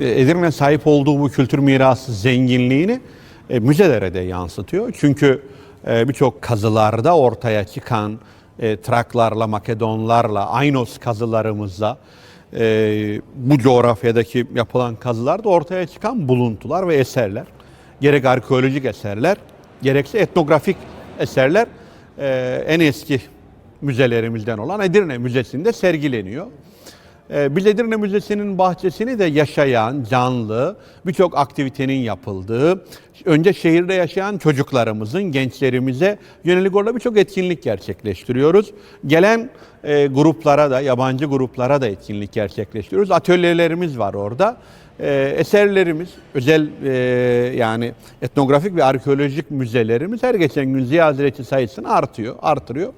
Ee, Edirne sahip olduğu bu kültür mirası zenginliğini e, müzelere de yansıtıyor. Çünkü e, birçok kazılarda ortaya çıkan e, Traklarla, Makedonlarla, Aynos kazılarımızda e, bu coğrafyadaki yapılan kazılarda ortaya çıkan buluntular ve eserler, gerek arkeolojik eserler, gerekse etnografik eserler e, en eski müzelerimizden olan Edirne Müzesi'nde sergileniyor. Ee, Biz Edirne Müzesi'nin bahçesini de yaşayan, canlı, birçok aktivitenin yapıldığı, önce şehirde yaşayan çocuklarımızın, gençlerimize yönelik orada birçok etkinlik gerçekleştiriyoruz. Gelen e, gruplara da, yabancı gruplara da etkinlik gerçekleştiriyoruz. Atölyelerimiz var orada. E, eserlerimiz, özel e, yani etnografik ve arkeolojik müzelerimiz her geçen gün ziyaretçi sayısını artıyor, artırıyor.